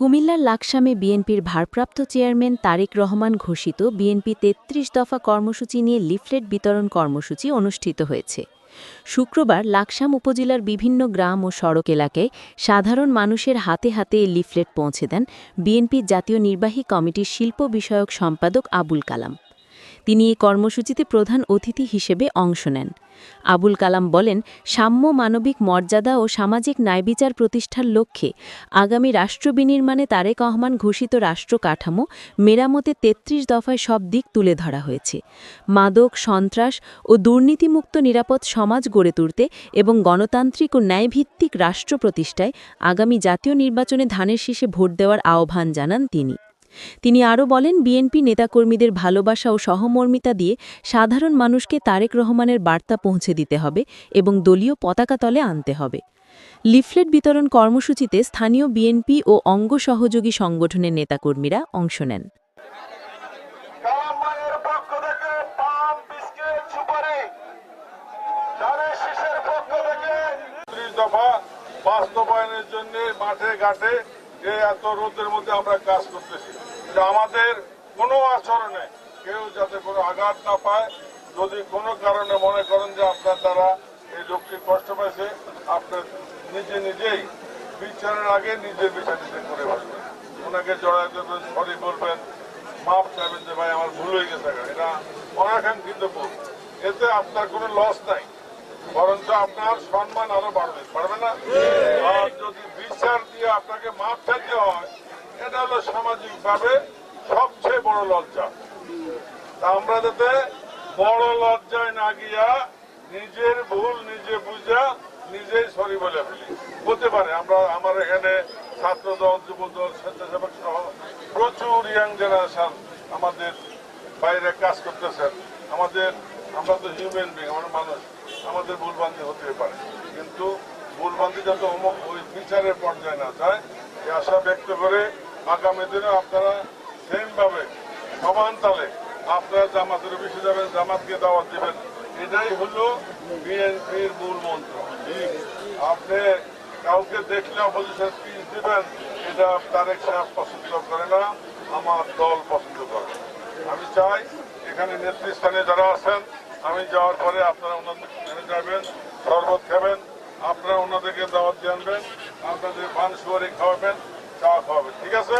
কুমিল্লার লাকসামে বিএনপির ভারপ্রাপ্ত চেয়ারম্যান তারেক রহমান ঘোষিত বিএনপি তেত্রিশ দফা কর্মসূচি নিয়ে লিফলেট বিতরণ কর্মসূচি অনুষ্ঠিত হয়েছে। শুক্রবার লাকসাম উপজেলার বিভিন্ন গ্রাম ও সড়ক এলাকায় সাধারণ মানুষের হাতে হাতে এই লিফলেট পৌঁছে দেন বিএনপির জাতীয় নির্বাহী কমিটির শিল্প বিষয়ক সম্পাদক আবুল কালাম। তিনি এই কর্মসূচিতে প্রধান অতিথি হিসেবে অংশ নেন। আবুল কালাম বলেন, সাম্য মানবিক মর্যাদা ও সামাজিক ন্যায়বিচার প্রতিষ্ঠার লক্ষ্যে আগামী রাষ্ট্র বিনির্মাণে তারেক রহমান ঘোষিত রাষ্ট্র কাঠামো মেরামতে ৩৩ দফায় সব দিক তুলে ধরা হয়েছে। মাদক, সন্ত্রাস ও দুর্নীতিমুক্ত নিরাপদ সমাজ গড়ে তুলতে এবং গণতান্ত্রিক ও ন্যায়ভিত্তিক রাষ্ট্র প্রতিষ্ঠায় আগামী জাতীয় নির্বাচনে ধানের শীষে ভোট দেওয়ার আহ্বান জানান তিনি। তিনি আরও বলেন, বিএনপি নেতাকর্মীদের ভালোবাসা ও সহমর্মিতা দিয়ে সাধারণ মানুষকে তারেক রহমানের বার্তা পৌঁছে দিতে হবে এবং দলীয় পতাকা তলে আনতে হবে। লিফলেট বিতরণ কর্মসূচিতে স্থানীয় বিএনপি ও অঙ্গ সহযোগী সংগঠনের নেতাকর্মীরা অংশ নেন। বাস্তবায়নের জন্য মাঠে ঘাটে এত রোদের মধ্যে আমরা কাজ করতেছি। যে আমাদের কোনো আচরণে কেউ যাতে কোনো আঘাত না পায়। যদি কোনো কারণে মনে করেন যে আপনার দ্বারা এই লোকটি কষ্ট পাইছে, আপনার নিজে নিজেই বিচারের আগে নিজের বিচার নিজে করে বসবেন। ওনাকে জড়াই দেবেন সরি বলবেন মাপ চাইবেন যে ভাই, আমার ভুল হয়ে গেছে এটা অনাকাঙ্ক্ষিত ভুল। এতে আপনার কোনো লস নাই। বরঞ্চ আপনার সম্মান আরও বাড়বে। পারবে না? আর যদি বিচার দিয়ে আপনাকে মাপ চাইতে হয় এটা হলো সামাজিক ভাবে সবচেয়ে বড় লজ্জা। আমরা যাতে বড় লজ্জায় না গিয়া নিজের ভুল নিজে বুঝা নিজেই সরি বলে ফেলি। হতে পারে, আমরা আমার এখানে ছাত্র দল যুব দল স্বেচ্ছাসেবক সহ প্রচুর ইয়াং জেনারেশন আমাদের বাইরে কাজ করতেছেন। আমাদের, আমরা তো হিউম্যান বিং আমরা মানুষ, আমাদের ভুলবান্দি হতে পারে। কিন্তু ভুলবান্দি যাতে অমুক ওই বিচারের পর্যায়ে না যায়, এই আশা ব্যক্ত করে আগামী দিনে আপনারা সেম ভাবে সমান তালে আপনারা জামাতের অফিসে যাবেন, জামাতকে দাওয়াত দিবেন। এটাই হলো বিএনপির মূল মন্ত্র। আপনি কাউকে দেখলে অপোজিশন স্পিচ দিবেন, এটা তারেক সাহেব পছন্দ করে না, আমার দল পছন্দ করে আমি চাই এখানে নেতৃস্থানে যারা আছেন, আমি যাওয়ার পরে আপনারা ওনাদের যাবেন, শরবত খাবেন, আপনারা ওনাদেরকে দাওয়াত জানবেন আপনাদের পান সুয়ারি খাওয়াবেন চা হবে ঠিক আছে?